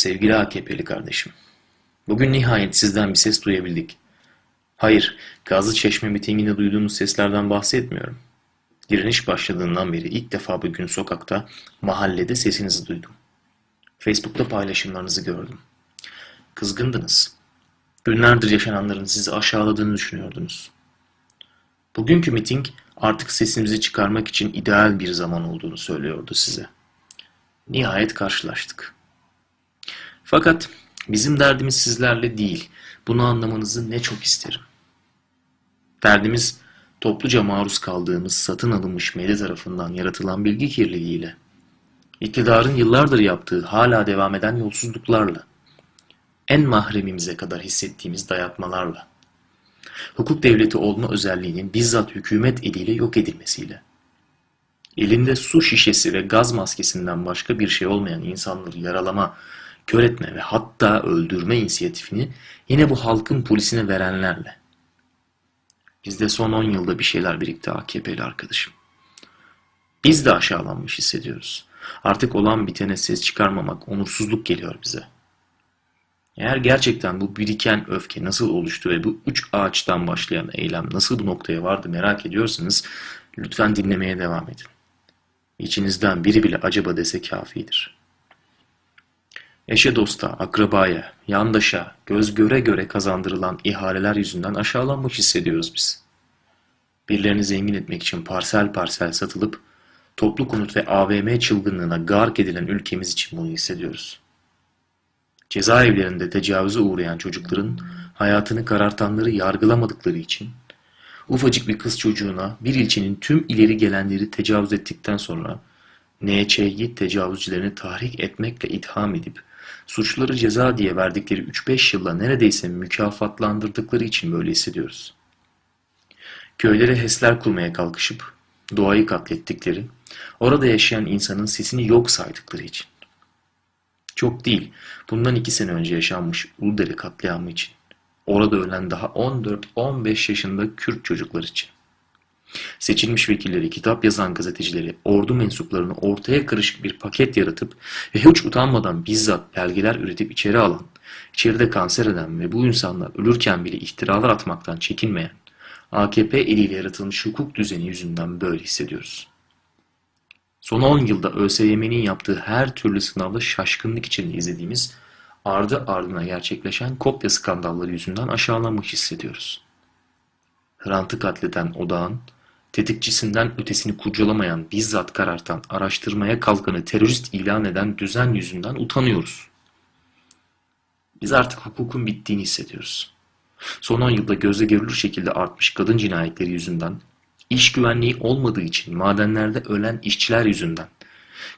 Sevgili AKP'li kardeşim, bugün nihayet sizden bir ses duyabildik. Hayır, Gazlı Çeşme mitinginde duyduğumuz seslerden bahsetmiyorum. Direniş başladığından beri ilk defa bugün sokakta, mahallede sesinizi duydum. Facebook'ta paylaşımlarınızı gördüm. Kızgındınız. Günlerdir yaşananların sizi aşağıladığını düşünüyordunuz. Bugünkü miting artık sesimizi çıkarmak için ideal bir zaman olduğunu söylüyordu size. Nihayet karşılaştık. Fakat bizim derdimiz sizlerle değil. Bunu anlamanızı ne çok isterim. Derdimiz topluca maruz kaldığımız satın alınmış medya tarafından yaratılan bilgi kirliliğiyle. İktidarın yıllardır yaptığı hala devam eden yolsuzluklarla. En mahremimize kadar hissettiğimiz dayatmalarla. Hukuk devleti olma özelliğinin bizzat hükümet eliyle yok edilmesiyle. Elinde su şişesi ve gaz maskesinden başka bir şey olmayan insanları yaralama, kör etme ve hatta öldürme inisiyatifini yine bu halkın polisine verenlerle. Bizde son 10 yılda bir şeyler birikti AKP'li arkadaşım. Biz de aşağılanmış hissediyoruz. Artık olan bitene ses çıkarmamak onursuzluk geliyor bize. Eğer gerçekten bu biriken öfke nasıl oluştu ve bu üç ağaçtan başlayan eylem nasıl bu noktaya vardı merak ediyorsanız lütfen dinlemeye devam edin. İçinizden biri bile acaba dese kafidir. Eşe dosta, akrabaya, yandaşa, göz göre göre kazandırılan ihaleler yüzünden aşağılanmış hissediyoruz biz. Birilerini zengin etmek için parsel parsel satılıp toplu konut ve AVM çılgınlığına gark edilen ülkemiz için bunu hissediyoruz. Cezaevlerinde tecavüze uğrayan çocukların hayatını karartanları yargılamadıkları için ufacık bir kız çocuğuna bir ilçenin tüm ileri gelenleri tecavüz ettikten sonra NÇ'yi tecavüzcülerini tahrik etmekle itham edip suçları ceza diye verdikleri 3-5 yılla neredeyse mükafatlandırdıkları için böyle hissediyoruz. Köylere HES'ler kurmaya kalkışıp doğayı katlettikleri, orada yaşayan insanın sesini yok saydıkları için. Çok değil, bundan iki sene önce yaşanmış Uludere katliamı için. Orada ölen daha 14-15 yaşında Kürt çocuklar için. Seçilmiş vekilleri, kitap yazan gazetecileri, ordu mensuplarını ortaya karışık bir paket yaratıp ve hiç utanmadan bizzat belgeler üretip içeri alan, içeride kanser eden ve bu insanlar ölürken bile ihtiralar atmaktan çekinmeyen, AKP eliyle yaratılmış hukuk düzeni yüzünden böyle hissediyoruz. Son 10 yılda ÖSYM'nin yaptığı her türlü sınavda şaşkınlık içinde izlediğimiz ardı ardına gerçekleşen kopya skandalları yüzünden aşağılanmış hissediyoruz. Hrant'ı katleden odağın, tetikçisinden ötesini kurcalamayan, bizzat karartan, araştırmaya kalkanı terörist ilan eden düzen yüzünden utanıyoruz. Biz artık hukukun bittiğini hissediyoruz. Son 10 yılda gözle görülür şekilde artmış kadın cinayetleri yüzünden, iş güvenliği olmadığı için madenlerde ölen işçiler yüzünden,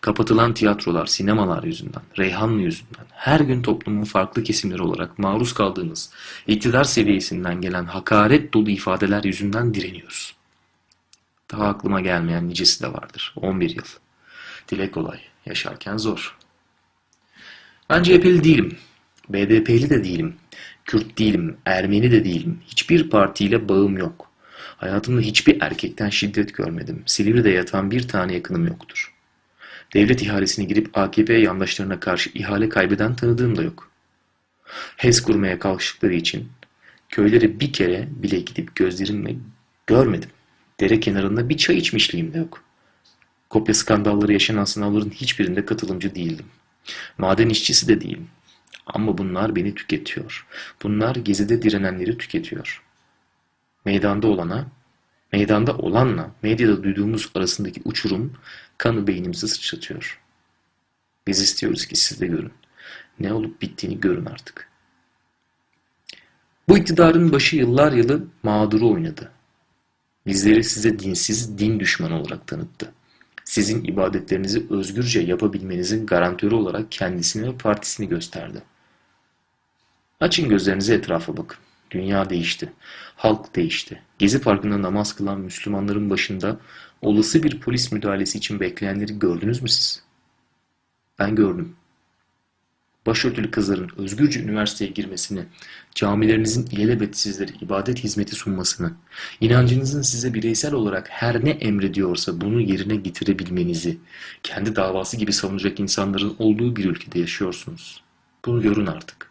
kapatılan tiyatrolar, sinemalar yüzünden, Reyhanlı yüzünden, her gün toplumun farklı kesimleri olarak maruz kaldığımız iktidar seviyesinden gelen hakaret dolu ifadeler yüzünden direniyoruz. Daha aklıma gelmeyen nicesi de vardır. 11 yıl. Dile kolay, yaşarken zor. Ben CHP'li değilim. BDP'li de değilim. Kürt değilim, Ermeni de değilim. Hiçbir partiyle bağım yok. Hayatımda hiçbir erkekten şiddet görmedim. Silivri'de yatan bir tane yakınım yoktur. Devlet ihalesine girip AKP yandaşlarına karşı ihale kaybeden tanıdığım da yok. HES kurmaya kalkıştıkları için köylere bir kere bile gidip gözlerimle görmedim. Dere kenarında bir çay içmişliğim de yok. Kopya skandalları yaşanan sınavların hiçbirinde katılımcı değildim. Maden işçisi de değilim. Ama bunlar beni tüketiyor. Bunlar gezide direnenleri tüketiyor. Meydanda olana, meydanda olanla medyada duyduğumuz arasındaki uçurum kanı beynimizi sıçratıyor. Biz istiyoruz ki siz de görün. Ne olup bittiğini görün artık. Bu iktidarın başı yıllar yılı mağduru oynadı. Bizleri size dinsiz, din düşmanı olarak tanıttı. Sizin ibadetlerinizi özgürce yapabilmenizin garantörü olarak kendisini ve partisini gösterdi. Açın gözlerinizi etrafa bakın. Dünya değişti. Halk değişti. Gezi Parkı'nda namaz kılan Müslümanların başında olası bir polis müdahalesi için bekleyenleri gördünüz mü siz? Ben gördüm. Başörtülü kızların özgürce üniversiteye girmesini, camilerinizin ilelebet sizlere ibadet hizmeti sunmasını, inancınızın size bireysel olarak her ne emrediyorsa bunu yerine getirebilmenizi, kendi davası gibi savunacak insanların olduğu bir ülkede yaşıyorsunuz. Bunu görün artık.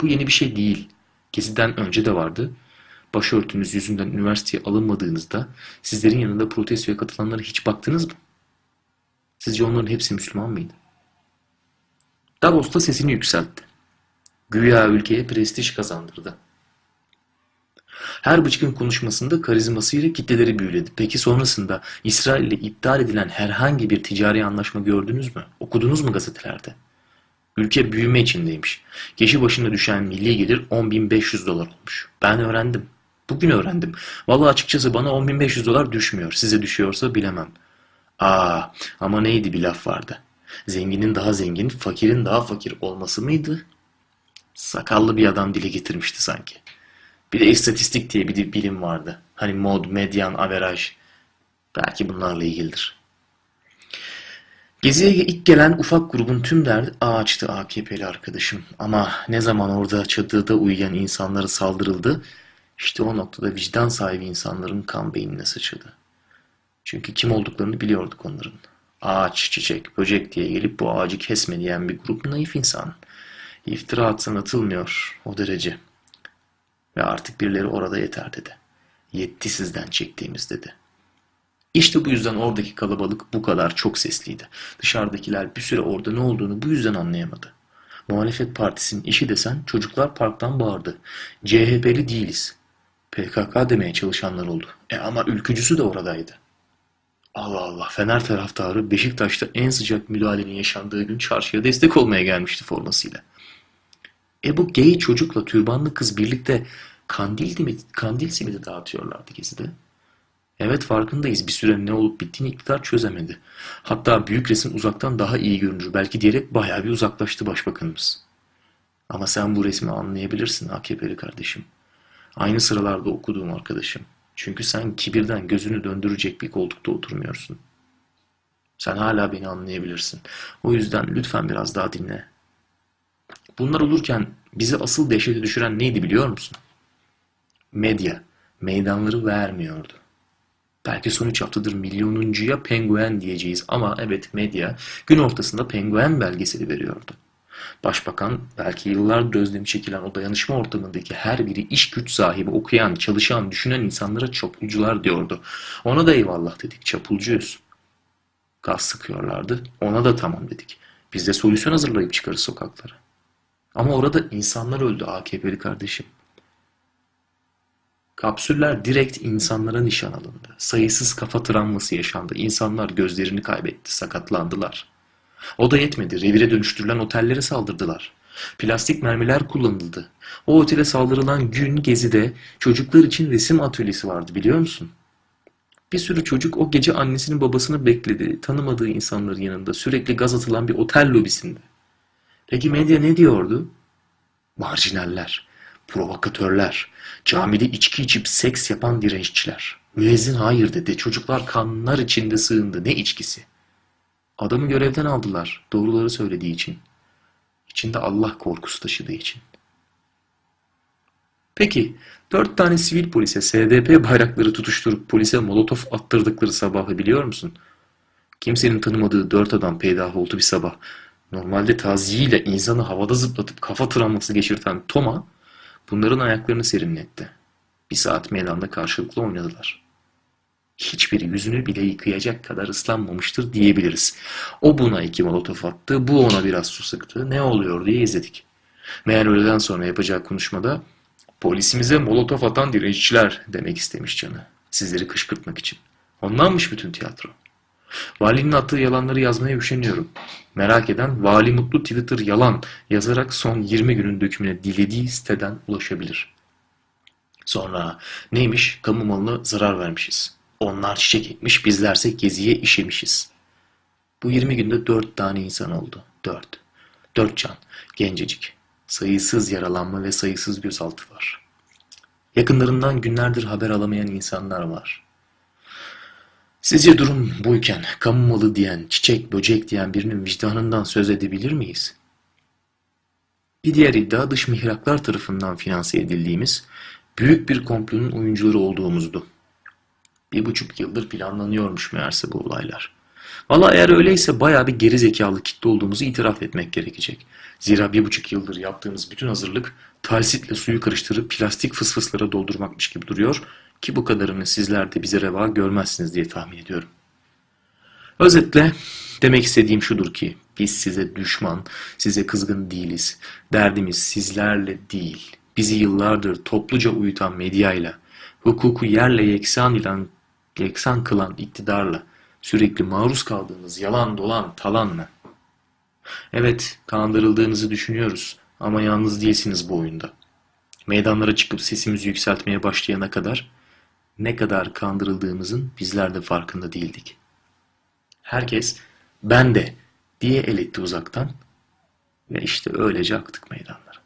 Bu yeni bir şey değil. Geziden önce de vardı. Başörtünüz yüzünden üniversiteye alınmadığınızda sizlerin yanında protestoya katılanlara hiç baktınız mı? Sizce onların hepsi Müslüman mıydı? Davos'ta sesini yükseltti. Güya ülkeye prestij kazandırdı. Her bıçkın konuşmasında karizmasıyla kitleleri büyüledi. Peki sonrasında İsrail ile iptal edilen herhangi bir ticari anlaşma gördünüz mü? Okudunuz mu gazetelerde? Ülke büyüme içindeymiş. Kişi başına düşen milli gelir 10.500 dolar olmuş. Ben öğrendim. Bugün öğrendim. Vallahi açıkçası bana 10.500 dolar düşmüyor. Size düşüyorsa bilemem. Aa, ama neydi bir laf vardı. Zenginin daha zengin, fakirin daha fakir olması mıydı? Sakallı bir adam dile getirmişti sanki. Bir de istatistik diye bir bilim vardı. Hani mod, medyan, averaj. Belki bunlarla ilgilidir. Geziye ilk gelen ufak grubun tüm derdi ağaçtı AKP'li arkadaşım. Ama ne zaman orada çadırda uyuyan insanlara saldırıldı, işte o noktada vicdan sahibi insanların kan beynine sıçradı. Çünkü kim olduklarını biliyorduk onların. Ağaç, çiçek, böcek diye gelip bu ağacı kesme diyen bir grup naif insan. İftira atsan atılmıyor o derece. Ve artık birileri orada yeter dedi. Yetti sizden çektiğimiz dedi. İşte bu yüzden oradaki kalabalık bu kadar çok sesliydi. Dışarıdakiler bir süre orada ne olduğunu bu yüzden anlayamadı. Muhalefet partisinin işi desen çocuklar parktan bağırdı. CHP'li değiliz. PKK demeye çalışanlar oldu. E ama ülkücüsü de oradaydı. Allah Allah Fener taraftarı Beşiktaş'ta en sıcak müdahalenin yaşandığı gün çarşıya destek olmaya gelmişti formasıyla. E bu gay çocukla türbanlı kız birlikte kandil mi, kandil simidi dağıtıyorlardı gezide. Evet farkındayız bir süre ne olup bittiğini iktidar çözemedi. Hatta büyük resim uzaktan daha iyi görünür belki diyerek bayağı bir uzaklaştı başbakanımız. Ama sen bu resmi anlayabilirsin AKP'li kardeşim. Aynı sıralarda okuduğum arkadaşım. Çünkü sen kibirden gözünü döndürecek bir koltukta oturmuyorsun. Sen hala beni anlayabilirsin. O yüzden lütfen biraz daha dinle. Bunlar olurken bizi asıl dehşete düşüren neydi biliyor musun? Medya meydanları vermiyordu. Belki son üç haftadır milyonuncuya penguen diyeceğiz ama evet medya gün ortasında penguen belgeseli veriyordu. Başbakan belki yıllardır özlemi çekilen o dayanışma ortamındaki her biri iş güç sahibi, okuyan, çalışan, düşünen insanlara çapulcular diyordu. Ona da eyvallah dedik, çapulcuyuz. Gaz sıkıyorlardı, ona da tamam dedik. Biz de solüsyon hazırlayıp çıkarız sokaklara. Ama orada insanlar öldü AKP'li kardeşim. Kapsüller direkt insanlara nişan alındı. Sayısız kafa travması yaşandı. İnsanlar gözlerini kaybetti, sakatlandılar. O da yetmedi. Revire dönüştürülen otellere saldırdılar. Plastik mermiler kullanıldı. O otele saldırılan gün gezide çocuklar için resim atölyesi vardı biliyor musun? Bir sürü çocuk o gece annesinin babasını bekledi. Tanımadığı insanların yanında sürekli gaz atılan bir otel lobisinde. Peki medya ne diyordu? Marjinaller, provokatörler, camide içki içip seks yapan direnççiler. Müezzin hayır dedi. Çocuklar kanlar içinde sığındı. Ne içkisi? Adamı görevden aldılar. Doğruları söylediği için. İçinde Allah korkusu taşıdığı için. Peki, dört tane sivil polise SDP bayrakları tutuşturup polise molotof attırdıkları sabahı biliyor musun? Kimsenin tanımadığı dört adam peydah oldu bir sabah. Normalde taziyeyle insanı havada zıplatıp kafa travması geçirten Toma, bunların ayaklarını serinletti. Bir saat meydanda karşılıklı oynadılar hiçbiri yüzünü bile yıkayacak kadar ıslanmamıştır diyebiliriz. O buna iki molotof attı, bu ona biraz su sıktı. Ne oluyor diye izledik. Meğer öğleden sonra yapacağı konuşmada polisimize molotof atan direnişçiler demek istemiş canı. Sizleri kışkırtmak için. Ondanmış bütün tiyatro. Valinin attığı yalanları yazmaya üşeniyorum. Merak eden Vali Mutlu Twitter yalan yazarak son 20 günün dökümüne dilediği siteden ulaşabilir. Sonra neymiş? Kamu malına zarar vermişiz. Onlar çiçek ekmiş, bizlerse geziye işemişiz. Bu 20 günde dört tane insan oldu. Dört. Dört can. Gencecik. Sayısız yaralanma ve sayısız gözaltı var. Yakınlarından günlerdir haber alamayan insanlar var. Sizce durum buyken kamu malı diyen, çiçek, böcek diyen birinin vicdanından söz edebilir miyiz? Bir diğer iddia dış mihraklar tarafından finanse edildiğimiz büyük bir komplonun oyuncuları olduğumuzdu. Bir buçuk yıldır planlanıyormuş meğerse bu olaylar. Valla eğer öyleyse bayağı bir geri zekalı kitle olduğumuzu itiraf etmek gerekecek. Zira bir buçuk yıldır yaptığımız bütün hazırlık talsitle suyu karıştırıp plastik fısfıslara doldurmakmış gibi duruyor ki bu kadarını sizler de bize reva görmezsiniz diye tahmin ediyorum. Özetle demek istediğim şudur ki biz size düşman, size kızgın değiliz. Derdimiz sizlerle değil. Bizi yıllardır topluca uyutan medyayla, hukuku yerle yeksan ilan, yeksan kılan iktidarla, sürekli maruz kaldığınız yalan dolan talanla. Evet, kandırıldığınızı düşünüyoruz ama yalnız değilsiniz bu oyunda. Meydanlara çıkıp sesimizi yükseltmeye başlayana kadar ne kadar kandırıldığımızın bizler de farkında değildik. Herkes ben de diye el etti uzaktan ve işte öylece aktık meydanlara.